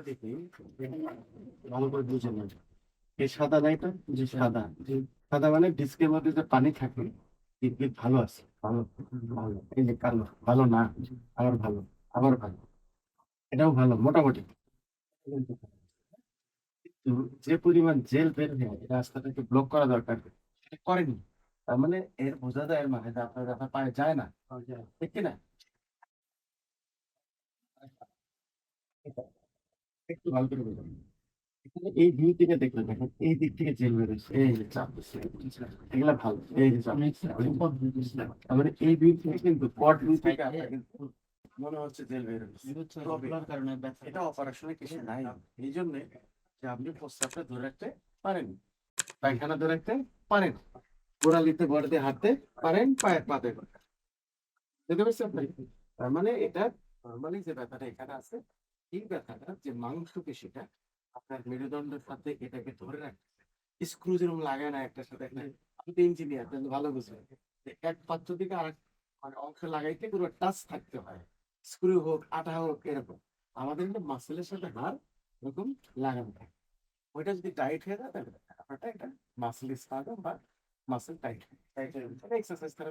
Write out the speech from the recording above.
দেখি ভালো করে বুঝে নেন এই সাদা যে সাদা। সাদা মানে ডিস্কের মধ্যে যে পানি থাকে ভালো আছে। ভালো ভালো। এই যে কালো ভালো না আবার ভালো আবার ভালো। এটাও ভালো মোটামুটি। কিন্তু যে পরিমাণ জেল বের হয়ে এই রাস্তাটাকে ব্লক করা দরকার। সেটা করেনি। তার মানে এর বোঝা যায় এর মানে আপনার পায়ে যায় না। ঠিক কিনা? একটু ভালো করে এখানে এই ভিউ থেকে দেখলে দেখেন এই দিক থেকে জেল বেরোচ্ছে এই যে চাপ এগুলা ভালো। এই যে চাপ দিচ্ছে। তার মানে এই ভিউ থেকে কিন্তু কট ভিউ থেকে মনে হচ্ছে জেল বেরোচ্ছে কারণে এটা অপারেশনে কিছু নাই। এই জন্য যে আপনি প্রস্তাবটা ধরে রাখতে পারেন। পায়খানা ধরে রাখতে পারেন। গোড়ালিতে বড় দিয়ে হাঁটতে পারেন পায়ের পাতে বুঝতে পারছি আপনি তার মানে এটা নর্মালি যে ব্যথাটা এখানে আছে এই ব্যথাটা যে মাংস পেশিটা আপনার মেরুদণ্ডের সাথে এটাকে ধরে রাখতে স্ক্রু যেরকম লাগায় না একটার সাথে একটা। আপনি ইঞ্জিনিয়ার তাহলে ভালো বুঝবেন। এক পাত্র থেকে আর মানে অংশ লাগাইতে পুরো টাচ থাকতে হয়। স্ক্রু হোক আটা হোক, এরকম। আমাদের কিন্তু মাসেলের সাথে হাড় এরকম লাগানো থাকে। ওইটা যদি টাইট হয়ে যায়, তাহলে আপনারটা একটা মাসেল স্পাজম বা মাসেল টাইট টাইট এক্সারসাইজ করা